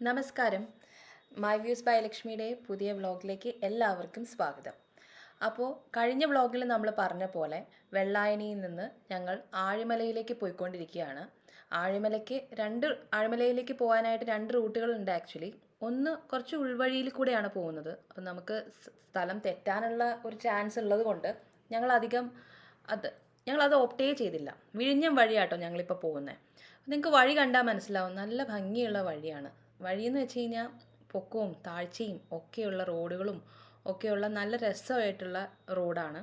നമസ്കാരം. My views by ലക്ഷ്മിയുടെ പുതിയ വ്ളോഗിലേക്ക് എല്ലാവർക്കും സ്വാഗതം. അപ്പോൾ കഴിഞ്ഞ വ്ളോഗിൽ നമ്മൾ പറഞ്ഞ പോലെ വെള്ളായണിയിൽ നിന്ന് ഞങ്ങൾ ആഴിമലയിലേക്ക് പോയിക്കൊണ്ടിരിക്കുകയാണ്. ആഴിമലയ്ക്ക് രണ്ട് ആഴിമലയിലേക്ക് പോകാനായിട്ട് രണ്ട് റൂട്ടുകളുണ്ട് ആക്ച്വലി. ഒന്ന് കുറച്ച് ഉൾവഴിയിൽ കൂടെയാണ് പോകുന്നത്. അപ്പം നമുക്ക് സ്ഥലം തെറ്റാനുള്ള ഒരു ചാൻസ് ഉള്ളത് കൊണ്ട് ഞങ്ങൾ അധികം അത് ഞങ്ങളത് ഓപ്റ്റേ ചെയ്തില്ല. വിഴിഞ്ഞം വഴിയാട്ടോ ഞങ്ങളിപ്പോൾ പോകുന്നത് നിങ്ങൾക്ക് വഴി കണ്ടാൽ മനസ്സിലാവും. നല്ല ഭംഗിയുള്ള വഴിയാണ്. വഴിയെന്ന് വെച്ച് കഴിഞ്ഞാൽ പൊക്കവും താഴ്ചയും ഒക്കെയുള്ള റോഡുകളും ഒക്കെയുള്ള നല്ല രസമായിട്ടുള്ള റോഡാണ്.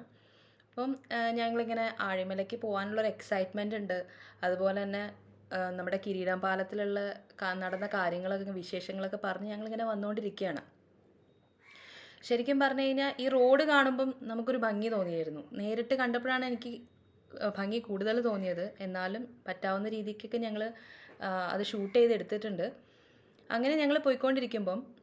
അപ്പം ഞങ്ങളിങ്ങനെ ആഴിമലയ്ക്ക് പോകാനുള്ളൊരു എക്സൈറ്റ്മെന്റ് ഉണ്ട്. അതുപോലെ തന്നെ നമ്മുടെ കിരീടം പാലത്തിലുള്ള നടന്ന കാര്യങ്ങളൊക്കെ വിശേഷങ്ങളൊക്കെ പറഞ്ഞ് ഞങ്ങളിങ്ങനെ വന്നുകൊണ്ടിരിക്കുകയാണ് ശരിക്കും പറഞ്ഞു കഴിഞ്ഞാൽ ഈ റോഡ് കാണുമ്പം നമുക്കൊരു ഭംഗി തോന്നിയായിരുന്നു. നേരിട്ട് കണ്ടപ്പോഴാണ് എനിക്ക് ഭംഗി കൂടുതൽ തോന്നിയത്. എന്നാലും പറ്റാവുന്ന രീതിക്കൊക്കെ ഞങ്ങൾ അത് ഷൂട്ട് ചെയ്ത് എടുത്തിട്ടുണ്ട് അങ്ങനെ ഞങ്ങൾ പോയിക്കൊണ്ടിരിക്കുമ്പം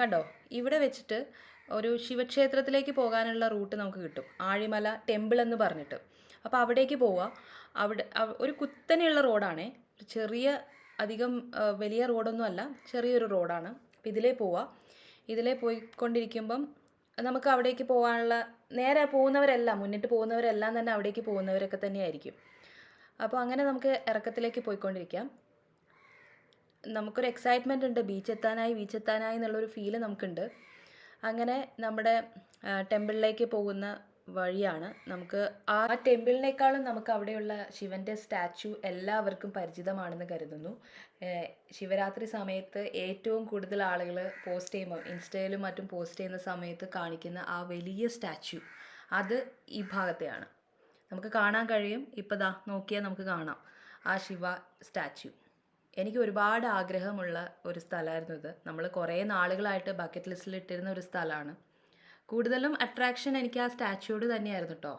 കണ്ടോ? ഇവിടെ വെച്ചിട്ട് ഒരു ശിവക്ഷേത്രത്തിലേക്ക് പോകാനുള്ള റൂട്ട് നമുക്ക് കിട്ടും. ആഴിമല ടെമ്പിൾ എന്ന് പറഞ്ഞിട്ട്. അപ്പോൾ അവിടേക്ക് പോവുക അവിടെ അവ- ഒരു കുത്തനെയുള്ള റോഡാണേ. ചെറിയ അധികം വലിയ റോഡൊന്നും അല്ല. ചെറിയൊരു റോഡാണ്. അപ്പോൾ ഇതിലേ പോവുക ഇതിലേ പോയിക്കൊണ്ടിരിക്കുമ്പം നമുക്ക് അവിടേക്ക് പോകാനുള്ള നേരെ പോകുന്നവരെല്ലാം മുന്നിട്ട് പോകുന്നവരെല്ലാം തന്നെ അവിടേക്ക് പോകുന്നവരൊക്കെ തന്നെയായിരിക്കും. അപ്പോൾ അങ്ങനെ നമുക്ക് ഇറക്കത്തിലേക്ക് പോയിക്കൊണ്ടിരിക്കാം. നമുക്കൊരു എക്സൈറ്റ്മെന്റ് ഉണ്ട്. ബീച്ച് എത്താനായി ബീച്ച് എത്താനായി എന്നുള്ളൊരു ഫീൽ നമുക്കുണ്ട്. അങ്ങനെ നമ്മുടെ ടെമ്പിളിലേക്ക് പോകുന്ന വഴിയാണ് നമുക്ക് ആ ടെമ്പിളിനേക്കാളും നമുക്ക് അവിടെയുള്ള ശിവന്റെ സ്റ്റാച്ചു എല്ലാവർക്കും പരിചിതമാണെന്ന് കരുതുന്നു. ശിവരാത്രി സമയത്ത് ഏറ്റവും കൂടുതൽ ആളുകൾ പോസ്റ്റ് ചെയ്യുമ്പോൾ ഇൻസ്റ്റയിലും മറ്റും പോസ്റ്റ് ചെയ്യുന്ന സമയത്ത് കാണിക്കുന്ന ആ വലിയ സ്റ്റാച്ചു അത് ഈ ഭാഗത്തെയാണ്. നമുക്ക് കാണാൻ കഴിയും. ഇപ്പോൾ ദാ നോക്കിയാൽ നമുക്ക് കാണാം. ആ ശിവ സ്റ്റാച്ചു എനിക്ക് ഒരുപാട് ആഗ്രഹമുള്ള ഒരു സ്ഥലമായിരുന്നു ഇത്. നമ്മൾ കുറേ നാളുകളായിട്ട് ബക്കറ്റ് ലിസ്റ്റിൽ ഇട്ടിരുന്ന ഒരു സ്ഥലമാണ്. കൂടുതലും അട്രാക്ഷൻ എനിക്ക് ആ സ്റ്റാച്യൂട് തന്നെയായിരുന്നു കേട്ടോ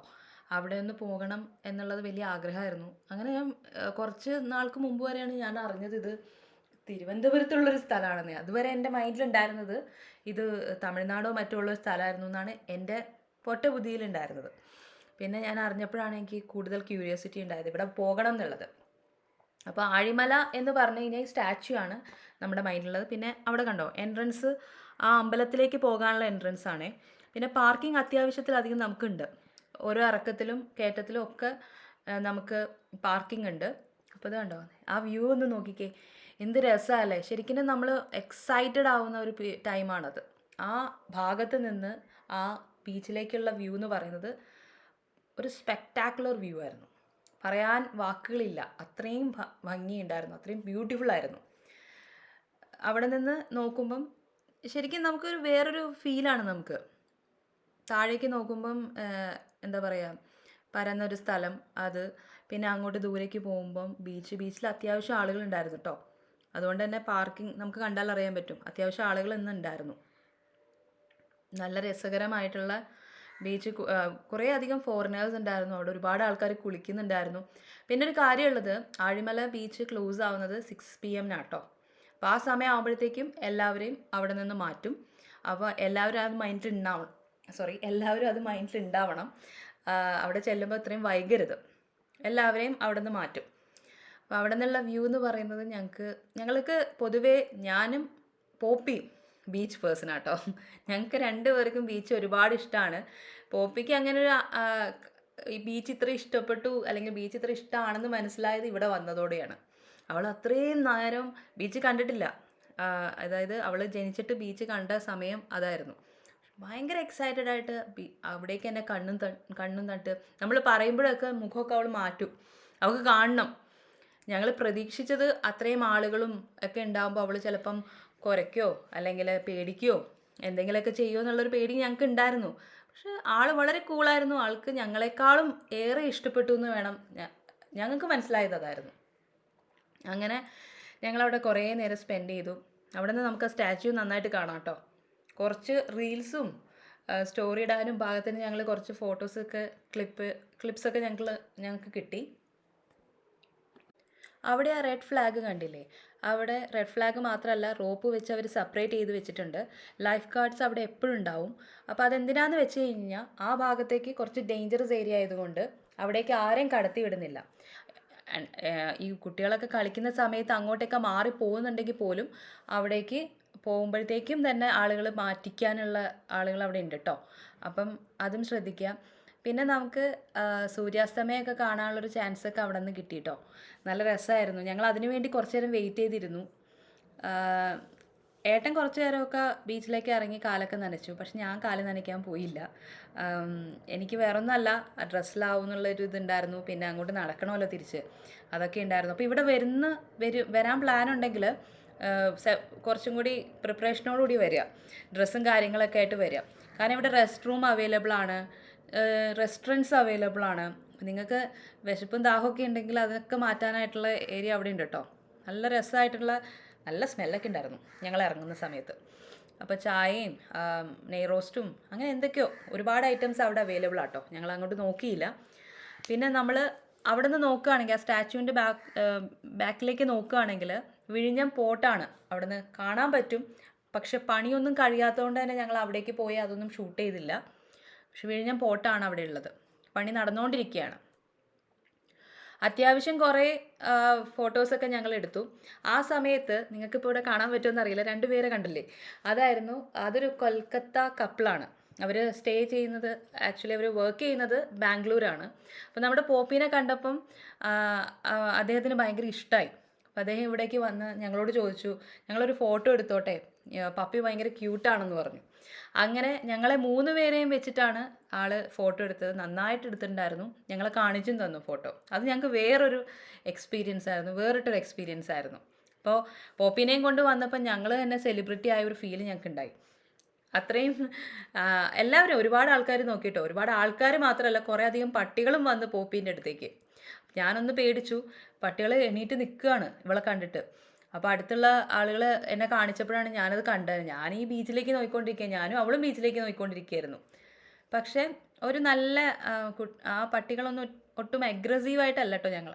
അവിടെ ഒന്ന് പോകണം എന്നുള്ളത് വലിയ ആഗ്രഹമായിരുന്നു. അങ്ങനെ ഞാൻ കുറച്ച് നാൾക്ക് മുമ്പ് വരെയാണ് ഞാൻ അറിഞ്ഞത് ഇത് തിരുവനന്തപുരത്തുള്ളൊരു സ്ഥലമാണെന്ന്. അതുവരെ എന്റെ മൈൻഡിലുണ്ടായിരുന്നത് ഇത് തമിഴ്നാടോ മറ്റോ ഉള്ള സ്ഥലമായിരുന്നു എന്നാണ് എന്റെ പൊട്ട ബുദ്ധിയിലുണ്ടായിരുന്നത് പിന്നെ ഞാൻ അറിഞ്ഞപ്പോഴാണ് എനിക്ക് കൂടുതൽ ക്യൂരിയോസിറ്റി ഉണ്ടായത്. ഇവിടെ പോകണം എന്നുള്ളത്. അപ്പോൾ ആഴിമല എന്ന് പറഞ്ഞു കഴിഞ്ഞാൽ സ്റ്റാച്യു ആണ് നമ്മുടെ മൈൻഡിലുള്ളത്. പിന്നെ അവിടെ കണ്ടോ എൻട്രൻസ് ആ അമ്പലത്തിലേക്ക് പോകാനുള്ള എൻട്രൻസ് ആണേ. പിന്നെ പാർക്കിംഗ് അത്യാവശ്യത്തിലധികം നമുക്കുണ്ട്. ഓരോ ഇറക്കത്തിലും കയറ്റത്തിലും ഒക്കെ നമുക്ക് പാർക്കിംഗ് ഉണ്ട്. അപ്പോൾ ഇത് കണ്ടോ ആ വ്യൂ ഒന്ന് നോക്കിക്കേ. എന്ത് രസമല്ലേ ശരിക്കും നമ്മൾ എക്സൈറ്റഡ് ആവുന്ന ഒരു ടൈമാണത് ആ ഭാഗത്ത് നിന്ന് ആ ബീച്ചിലേക്കുള്ള വ്യൂ എന്ന് പറയുന്നത് ഒരു സ്പെക്ടാക്കുലർ വ്യൂ ആയിരുന്നു. പറയാൻ വാക്കുകളില്ല. അത്രയും ഭംഗിയുണ്ടായിരുന്നു. അത്രയും ബ്യൂട്ടിഫുൾ ആയിരുന്നു. അവിടെ നിന്ന് നോക്കുമ്പം ശരിക്കും നമുക്കൊരു വേറൊരു ഫീലാണ് നമുക്ക്. താഴേക്ക് നോക്കുമ്പം എന്താ പറയുക പരന്നൊരു സ്ഥലം അത്. പിന്നെ അങ്ങോട്ട് ദൂരേക്ക് പോകുമ്പം ബീച്ച് ബീച്ചിൽ അത്യാവശ്യം ആളുകളുണ്ടായിരുന്നു കേട്ടോ അതുകൊണ്ട് തന്നെ പാർക്കിംഗ് നമുക്ക് കണ്ടാൽ അറിയാൻ പറ്റും. അത്യാവശ്യം ആളുകൾ ഇന്നുണ്ടായിരുന്നു. നല്ല രസകരമായിട്ടുള്ള ബീച്ച് കുറേ അധികം ഫോറിനേഴ്സ് ഉണ്ടായിരുന്നു. അവിടെ ഒരുപാട് ആൾക്കാർ കുളിക്കുന്നുണ്ടായിരുന്നു. പിന്നെ ഒരു കാര്യമുള്ളത് ആഴിമല ബീച്ച് ക്ലോസ് ആവുന്നത് സിക്സ് പി എമ്മിനാട്ടോ അപ്പോൾ ആ സമയം ആകുമ്പോഴത്തേക്കും എല്ലാവരെയും അവിടെ നിന്ന് മാറ്റും. അപ്പോൾ എല്ലാവരും അത് മൈൻഡിൽ ഉണ്ടാവണം സോറി എല്ലാവരും അത് മൈൻഡിൽ ഉണ്ടാവണം അവിടെ ചെല്ലുമ്പോൾ ഇത്രയും വൈകരുത്. എല്ലാവരെയും അവിടെ നിന്ന് മാറ്റും. അപ്പോൾ അവിടെ നിന്നുള്ള വ്യൂ എന്ന് പറയുന്നത് ഞങ്ങൾക്ക് ഞങ്ങൾക്ക് പൊതുവേ ഞാനും പോപ്പിയും ബീച്ച് പേഴ്സൺ ആട്ടോ. ഞങ്ങൾക്ക് രണ്ടുപേർക്കും ബീച്ച് ഒരുപാട് ഇഷ്ടമാണ് പോപ്പിക്ക് അങ്ങനെ ഒരു ഈ ബീച്ച് ഇത്ര ഇഷ്ടപ്പെട്ടു അല്ലെങ്കിൽ ബീച്ച് ഇത്ര ഇഷ്ടമാണെന്ന് മനസ്സിലായത് ഇവിടെ വന്നതോടെയാണ്. അവൾ അത്രയും നേരം ബീച്ച് കണ്ടിട്ടില്ല. അതായത് അവൾ ജനിച്ചിട്ട് ബീച്ച് കണ്ട സമയം അതായിരുന്നു. ഭയങ്കര എക്സൈറ്റഡ് ആയിട്ട് അവിടേക്ക് എന്നെ കണ്ണും കണ്ണും തട്ട് നമ്മൾ പറയുമ്പോഴൊക്കെ മുഖമൊക്കെ അവൾ മാറ്റും. അവൾക്ക് കാണണം. ഞങ്ങൾ പ്രതീക്ഷിച്ചത് അത്രയും ആളുകളും ഒക്കെ ഉണ്ടാകുമ്പോൾ അവൾ ചിലപ്പം കുരയ്ക്കോ അല്ലെങ്കിൽ പേടിക്കോ എന്തെങ്കിലുമൊക്കെ ചെയ്യുമോ എന്നുള്ളൊരു പേടി ഞങ്ങൾക്ക് ഉണ്ടായിരുന്നു. പക്ഷെ ആൾ വളരെ കൂളായിരുന്നു ആൾക്ക് ഞങ്ങളെക്കാളും ഏറെ ഇഷ്ടപ്പെട്ടു എന്ന് വേണം ഞങ്ങൾക്ക് മനസ്സിലായത് അതായിരുന്നു. അങ്ങനെ ഞങ്ങളവിടെ കുറേ നേരം സ്പെൻഡ് ചെയ്തു. അവിടെ നിന്ന് നമുക്ക് ആ സ്റ്റാച്യു നന്നായിട്ട് കാണാം കേട്ടോ. കുറച്ച് റീൽസും സ്റ്റോറി ഇടാനും ഭാഗത്തിന് ഞങ്ങൾ കുറച്ച് ഫോട്ടോസൊക്കെ ക്ലിപ്പ് ക്ലിപ്സൊക്കെ ഞങ്ങൾ ഞങ്ങൾക്ക് കിട്ടി. അവിടെ ആ റെഡ് ഫ്ലാഗ് കണ്ടില്ലേ? അവിടെ റെഡ് ഫ്ലാഗ് മാത്രമല്ല റോപ്പ് വെച്ച് അവർ സെപ്പറേറ്റ് ചെയ്ത് വെച്ചിട്ടുണ്ട്. ലൈഫ് ഗാർഡ്സ് അവിടെ എപ്പോഴും ഉണ്ടാവും. അപ്പോൾ അതെന്തിനാന്ന് വെച്ച് കഴിഞ്ഞാൽ ആ ഭാഗത്തേക്ക് കുറച്ച് ഡേഞ്ചറസ് ഏരിയ ആയതുകൊണ്ട് അവിടേക്ക് ആരെയും കടത്തി വിടുന്നില്ല. ഈ കുട്ടികളൊക്കെ കളിക്കുന്ന സമയത്ത് അങ്ങോട്ടൊക്കെ മാറി പോകുന്നുണ്ടെങ്കിൽ പോലും അവിടേക്ക് പോകുമ്പോഴത്തേക്കും തന്നെ ആളുകൾ മാറ്റിക്കാനുള്ള ആളുകൾ അവിടെ ഉണ്ട് കേട്ടോ അപ്പം അതും ശ്രദ്ധിക്കുക പിന്നെ നമുക്ക് സൂര്യാസ്തമയമൊക്കെ കാണാനുള്ളൊരു ചാൻസ് ഒക്കെ അവിടെ നിന്ന് കിട്ടി കേട്ടോ നല്ല രസമായിരുന്നു ഞങ്ങൾ അതിനു വേണ്ടി കുറച്ച് നേരം വെയിറ്റ് ചെയ്തിരുന്നു ഏട്ടൻ കുറച്ച് നേരമൊക്കെ ബീച്ചിലേക്ക് ഇറങ്ങി കാലൊക്കെ നനച്ചു. പക്ഷെ ഞാൻ കാൽ നനയ്ക്കാൻ പോയില്ല. എനിക്ക് വേറെ ഒന്നല്ല ഡ്രസ്സിലാവും എന്നുള്ളൊരു ഇതുണ്ടായിരുന്നു. പിന്നെ അങ്ങോട്ട് നടക്കണമല്ലോ തിരിച്ച്. അതൊക്കെ ഉണ്ടായിരുന്നു. അപ്പോൾ ഇവിടെ വരുന്ന വരു വരാൻ പ്ലാൻ ഉണ്ടെങ്കിൽ കുറച്ചും കൂടി പ്രിപ്പറേഷനോടുകൂടി വരിക. ഡ്രസ്സും കാര്യങ്ങളൊക്കെ ആയിട്ട് വരിക. കാരണം ഇവിടെ റെസ്റ്റ് റൂം അവൈലബിൾ ആണ്. റെസ്റ്റോറന്റ്സ് അവൈലബിൾ ആണ്. നിങ്ങൾക്ക് വിശപ്പും ദാഹമൊക്കെ ഉണ്ടെങ്കിൽ അതൊക്കെ മാറ്റാനായിട്ടുള്ള ഏരിയ അവിടെ ഉണ്ട് കേട്ടോ നല്ല രസമായിട്ടുള്ള നല്ല സ്മെല്ലൊക്കെ ഉണ്ടായിരുന്നു ഞങ്ങൾ ഇറങ്ങുന്ന സമയത്ത്. അപ്പോൾ ചായയും നെയ്റോസ്റ്റും നെയ് റോസ്റ്റും അങ്ങനെ എന്തൊക്കെയോ ഒരുപാട് ഐറ്റംസ് അവിടെ അവൈലബിൾ ആട്ടോ. ഞങ്ങൾ അങ്ങോട്ട് നോക്കിയില്ല. പിന്നെ നമ്മൾ അവിടെ നിന്ന് നോക്കുകയാണെങ്കിൽ ആ സ്റ്റാച്ചുവിന്റെ ബാക്ക് ബാക്കിലേക്ക് നോക്കുകയാണെങ്കിൽ വിഴിഞ്ഞം പോട്ടാണ് അവിടെ നിന്ന് കാണാൻ പറ്റും. പക്ഷെ പണിയൊന്നും കഴിയാത്തതുകൊണ്ട് തന്നെ ഞങ്ങൾ അവിടേക്ക് പോയി അതൊന്നും ഷൂട്ട് ചെയ്തില്ല. പക്ഷെ വിഴിഞ്ഞം പോർട്ടാണ് അവിടെ ഉള്ളത്. പണി നടന്നുകൊണ്ടിരിക്കുകയാണ്. അത്യാവശ്യം കുറേ ഫോട്ടോസൊക്കെ ഞങ്ങൾ എടുത്തു. ആ സമയത്ത് നിങ്ങൾക്ക് ഇപ്പോൾ ഇവിടെ കാണാൻ പറ്റുമെന്ന് അറിയില്ല. രണ്ടുപേരെ കണ്ടില്ലേ? അതായിരുന്നു അതൊരു കൊൽക്കത്ത കപ്പിളാണ് അവർ സ്റ്റേ ചെയ്യുന്നത് ആക്ച്വലി അവർ വർക്ക് ചെയ്യുന്നത് ബാംഗ്ലൂരാണ്. അപ്പോൾ നമ്മുടെ പോപ്പീനെ കണ്ടപ്പം അദ്ദേഹത്തിന് ഭയങ്കര ഇഷ്ടമായി അപ്പോൾ അദ്ദേഹം ഇവിടേക്ക് വന്ന് ഞങ്ങളോട് ചോദിച്ചു ഞങ്ങളൊരു ഫോട്ടോ എടുത്തോട്ടെ? പപ്പി ഭയങ്കര ക്യൂട്ടാണെന്ന് പറഞ്ഞു. അങ്ങനെ ഞങ്ങളെ മൂന്ന് പേരെയും വെച്ചിട്ടാണ് ആൾ ഫോട്ടോ എടുത്തത്. നന്നായിട്ട് എടുത്തിട്ടുണ്ടായിരുന്നു. ഞങ്ങളെ കാണിച്ചും തന്നു ഫോട്ടോ. അത് ഞങ്ങൾക്ക് വേറൊരു എക്സ്പീരിയൻസ് ആയിരുന്നു. വേറിട്ടൊരു എക്സ്പീരിയൻസ് ആയിരുന്നു. അപ്പോൾ പോപ്പിനെയും കൊണ്ട് വന്നപ്പോൾ ഞങ്ങൾ തന്നെ സെലിബ്രിറ്റി ആയ ഒരു ഫീൽ ഞങ്ങൾക്ക് ഉണ്ടായി അത്രയും എല്ലാവരും ഒരുപാട് ആൾക്കാർ നോക്കിയിട്ടോ. ഒരുപാട് ആൾക്കാർ മാത്രമല്ല കുറേ അധികം പട്ടികളും വന്ന് പോപ്പീന്റെ അടുത്തേക്ക്. ഞാനൊന്ന് പേടിച്ചു. പട്ടികൾ എണീറ്റ് നിൽക്കുകയാണ് ഇവളെ കണ്ടിട്ട്. അപ്പോൾ അടുത്തുള്ള ആളുകൾ എന്നെ കാണിച്ചപ്പോഴാണ് ഞാനത് കണ്ടത്. ഞാൻ ഈ ബീച്ചിലേക്ക് നോക്കിക്കൊണ്ടിരിക്കുക ഞാനും അവളും ബീച്ചിലേക്ക് നോക്കിക്കൊണ്ടിരിക്കുകയായിരുന്നു പക്ഷേ ഒരു നല്ല ആ, പട്ടികളൊന്നും ഒട്ടും അഗ്രസീവായിട്ടല്ല കേട്ടോ ഞങ്ങൾ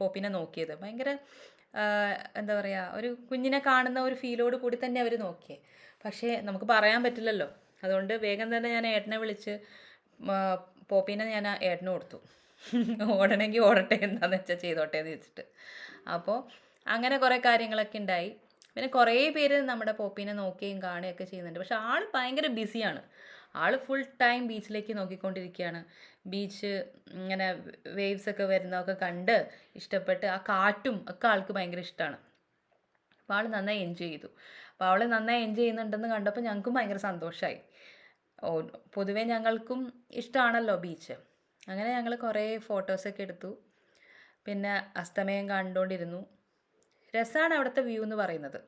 പോപ്പിനെ നോക്കിയത്. ഭയങ്കര എന്താ പറയുക ഒരു കുഞ്ഞിനെ കാണുന്ന ഒരു ഫീലോട് കൂടി തന്നെ അവർ നോക്കിയേ. പക്ഷേ നമുക്ക് പറയാൻ പറ്റില്ലല്ലോ. അതുകൊണ്ട് വേഗം തന്നെ ഞാൻ ഏട്ടനെ വിളിച്ച് പോപ്പീനെ ഞാൻ ഏട്ടന് കൊടുത്തു. ഓടണമെങ്കിൽ ഓടട്ടെ എന്താണെന്ന് വെച്ചാൽ ചെയ്തോട്ടെ എന്ന് വെച്ചിട്ട്. അപ്പോൾ അങ്ങനെ കുറേ കാര്യങ്ങളൊക്കെ ഉണ്ടായി. പിന്നെ കുറേ പേര് നമ്മുടെ പോപ്പീനെ നോക്കുകയും കാണുകയൊക്കെ ചെയ്യുന്നുണ്ട്. പക്ഷെ ആൾ ഭയങ്കര ബിസിയാണ്. ആൾ ഫുൾ ടൈം ബീച്ചിലേക്ക് നോക്കിക്കൊണ്ടിരിക്കുകയാണ്. ബീച്ച് ഇങ്ങനെ വേവ്സ് ഒക്കെ വരുന്നതൊക്കെ കണ്ട് ഇഷ്ടപ്പെട്ട് ആ കാറ്റും ഒക്കെ ആൾക്ക് ഭയങ്കര ഇഷ്ടമാണ്. അപ്പോൾ ആൾ നന്നായി എൻജോയ് ചെയ്തു. അപ്പോൾ അവൾ നന്നായി എൻജോയ് ചെയ്യുന്നുണ്ടെന്ന് കണ്ടപ്പോൾ ഞങ്ങൾക്കും ഭയങ്കര സന്തോഷമായി ഓ പൊതുവേ ഞങ്ങൾക്കും ഇഷ്ടമാണല്ലോ ബീച്ച് അങ്ങനെ ഞങ്ങൾ കുറേ ഫോട്ടോസൊക്കെ എടുത്തു. പിന്നെ അസ്തമയം കണ്ടുകൊണ്ടിരുന്നു. രസമാണ് അവിടുത്തെ വ്യൂ എന്ന് പറയുന്നത്.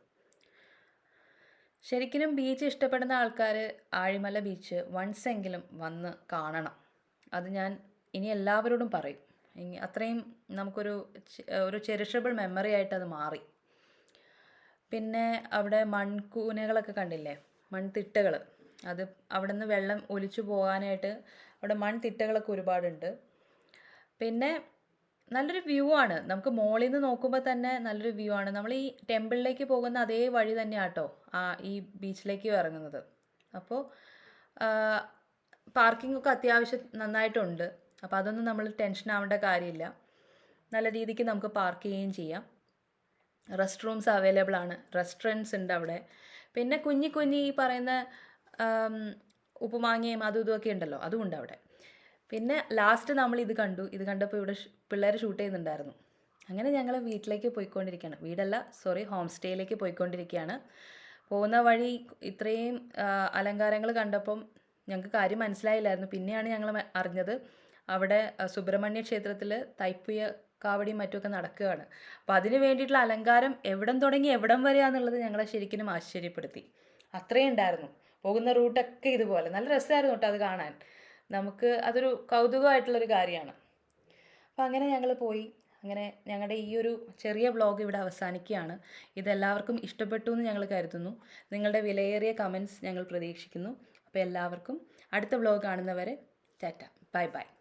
ശരിക്കും ബീച്ച് ഇഷ്ടപ്പെടുന്ന ആൾക്കാർ ആഴിമല ബീച്ച് വൺസ് എങ്കിലും വന്ന് കാണണം. അത് ഞാൻ ഇനി എല്ലാവരോടും പറയും. ഇനി അത്രയും നമുക്കൊരു ഒരു ചെറിഷബിൾ മെമ്മറി ആയിട്ട് അത് മാറി. പിന്നെ അവിടെ മൺകൂനകളൊക്കെ കണ്ടില്ലേ? മൺതിട്ടകൾ അത് അവിടെ നിന്ന് വെള്ളം ഒലിച്ചു പോകാനായിട്ട് അവിടെ മൺതിട്ടകളൊക്കെ ഒരുപാടുണ്ട്. പിന്നെ നല്ലൊരു വ്യൂ ആണ്. നമുക്ക് മോളിൽ നിന്ന് നോക്കുമ്പോൾ തന്നെ നല്ലൊരു വ്യൂ ആണ്. നമ്മൾ ഈ ടെമ്പിളിലേക്ക് പോകുന്ന അതേ വഴി തന്നെയാട്ടോ ആ ഈ ബീച്ചിലേക്ക് ഇറങ്ങുന്നത്. അപ്പോൾ പാർക്കിംഗ് ഒക്കെ അത്യാവശ്യം നന്നായിട്ടുണ്ട്. അപ്പോൾ അതൊന്നും നമ്മൾ ടെൻഷൻ ആവേണ്ട കാര്യമില്ല. നല്ല രീതിക്ക് നമുക്ക് പാർക്ക് ചെയ്യുകയും ചെയ്യാം. റെസ്റ്റ് റൂംസ് അവൈലബിൾ ആണ്. റെസ്റ്റോറന്റ്സ് ഉണ്ട് അവിടെ. പിന്നെ കുഞ്ഞി കുഞ്ഞി ഈ പറയുന്ന ഉപ്പുമാങ്ങയും അതും ഇതുമൊക്കെ ഉണ്ടല്ലോ അതും ഉണ്ട് അവിടെ. പിന്നെ ലാസ്റ്റ് നമ്മൾ ഇത് കണ്ടു. ഇത് കണ്ടപ്പോൾ ഇവിടെ പിള്ളേർ ഷൂട്ട് ചെയ്യുന്നുണ്ടായിരുന്നു. അങ്ങനെ ഞങ്ങൾ വീട്ടിലേക്ക് പോയിക്കൊണ്ടിരിക്കുകയാണ്. വീടല്ല സോറി ഹോം സ്റ്റേയിലേക്ക് പോയിക്കൊണ്ടിരിക്കുകയാണ്. പോകുന്ന വഴി ഇത്രയും അലങ്കാരങ്ങൾ കണ്ടപ്പം ഞങ്ങൾക്ക് കാര്യം മനസ്സിലായില്ലായിരുന്നു. പിന്നെയാണ് ഞങ്ങൾ അറിഞ്ഞത് അവിടെ സുബ്രഹ്മണ്യ ക്ഷേത്രത്തിൽ തൈപ്പുയ കാവടിയും മറ്റുമൊക്കെ നടക്കുകയാണ്. അപ്പോൾ അതിന് വേണ്ടിയിട്ടുള്ള അലങ്കാരം എവിടം തുടങ്ങി എവിടം വരെയാന്നുള്ളത് ഞങ്ങളെ ശരിക്കും ആശ്ചര്യപ്പെടുത്തി. അത്രയും ഉണ്ടായിരുന്നു. പോകുന്ന റൂട്ടൊക്കെ ഇതുപോലെ. നല്ല രസമായിരുന്നു കേട്ടോ അത് കാണാൻ. നമുക്ക് അതൊരു കൗതുകമായിട്ടുള്ളൊരു കാര്യമാണ്. അപ്പം അങ്ങനെ ഞങ്ങൾ പോയി. അങ്ങനെ ഞങ്ങളുടെ ഈ ഒരു ചെറിയ വ്ളോഗ് ഇവിടെ അവസാനിക്കുകയാണ്. ഇതെല്ലാവർക്കും ഇഷ്ടപ്പെട്ടു എന്ന് ഞങ്ങൾ കരുതുന്നു. നിങ്ങളുടെ വിലയേറിയ കമൻസ് ഞങ്ങൾ പ്രതീക്ഷിക്കുന്നു. അപ്പോൾ എല്ലാവർക്കും അടുത്ത വ്ളോഗ് കാണുന്നവരെ ടാറ്റ. Bye bye.